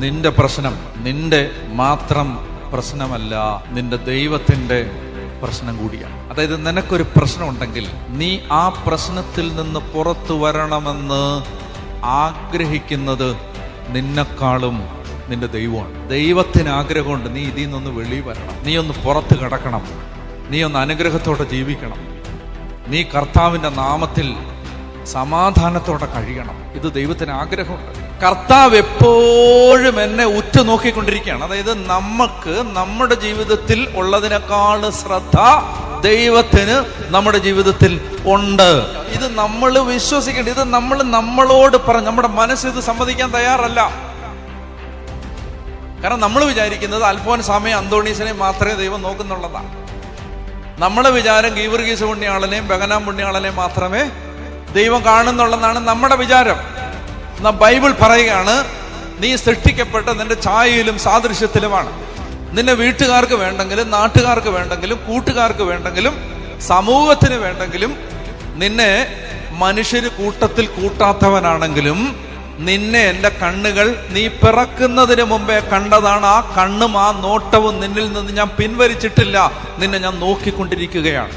നിന്റെ പ്രശ്നം നിന്റെ മാത്രം പ്രശ്നമല്ല നിന്റെ ദൈവത്തിന്റെ പ്രശ്നം കൂടിയാണ്. അതായത് നിനക്കൊരു പ്രശ്നം ഉണ്ടെങ്കിൽ നീ ആ പ്രശ്നത്തിൽ നിന്ന് പുറത്തു വരണമെന്ന് ആഗ്രഹിക്കുന്നത് നിന്നെക്കാളും നിന്റെ ദൈവമാണ്. ദൈവത്തിന് ആഗ്രഹമുണ്ട് നീ ഇതിൽ നിന്നൊന്ന് വെളിയിൽ വരണം. നീ ഒന്ന് പുറത്ത് കിടക്കണം. നീ ഒന്ന് അനുഗ്രഹത്തോടെ ജീവിക്കണം. നീ കർത്താവിന്റെ നാമത്തിൽ സമാധാനത്തോടെ കഴിയണം. ഇത് ദൈവത്തിന് ആഗ്രഹമുണ്ട്. കർത്താവ് എപ്പോഴും എന്നെ ഉറ്റു നോക്കിക്കൊണ്ടിരിക്കുകയാണ്. അതായത് നമുക്ക് നമ്മുടെ ജീവിതത്തിൽ ഉള്ളതിനേക്കാൾ ശ്രദ്ധ ദൈവത്തിന് നമ്മുടെ ജീവിതത്തിൽ ഉണ്ട്. ഇത് നമ്മൾ വിശ്വസിക്കേണ്ട ഇത് നമ്മൾ നമ്മളോട് പറഞ്ഞ് നമ്മുടെ മനസ്സ് ഇത് സമ്മതിക്കാൻ തയ്യാറല്ല. കാരണം നമ്മൾ വിചാരിക്കുന്നത് അൽഫോൻ സമയം അന്തോണീസിനെയും മാത്രമേ ദൈവം നോക്കുന്നുള്ളതാണ് നമ്മളെ വിചാരം ഗീവർഗീസ് പുണ്യാളനെയും ബഗനാം പുണ്യാളനെയും മാത്രമേ ദൈവം കാണുന്നുള്ളതാണ് നമ്മുടെ വിചാരം. എന്നാ ബൈബിൾ പറയുകയാണ് നീ സൃഷ്ടിക്കപ്പെട്ട നിന്റെ ഛായയിലും സാദൃശ്യത്തിലുമാണ്. നിന്റെ വീട്ടുകാർക്ക് വേണ്ടെങ്കിലും നാട്ടുകാർക്ക് വേണ്ടെങ്കിലും കൂട്ടുകാർക്ക് വേണ്ടെങ്കിലും സമൂഹത്തിന് വേണ്ടെങ്കിലും നിന്നെ മനുഷ്യര് കൂട്ടത്തിൽ കൂട്ടാത്തവനാണെങ്കിലും നിന്നെ എന്റെ കണ്ണുകൾ നീ പിറക്കുന്നതിന് മുമ്പേ കണ്ടതാണ്. ആ കണ്ണും ആ നോട്ടവും നിന്നിൽ നിന്ന് ഞാൻ പിൻവലിച്ചിട്ടില്ല. നിന്നെ ഞാൻ നോക്കിക്കൊണ്ടിരിക്കുകയാണ്.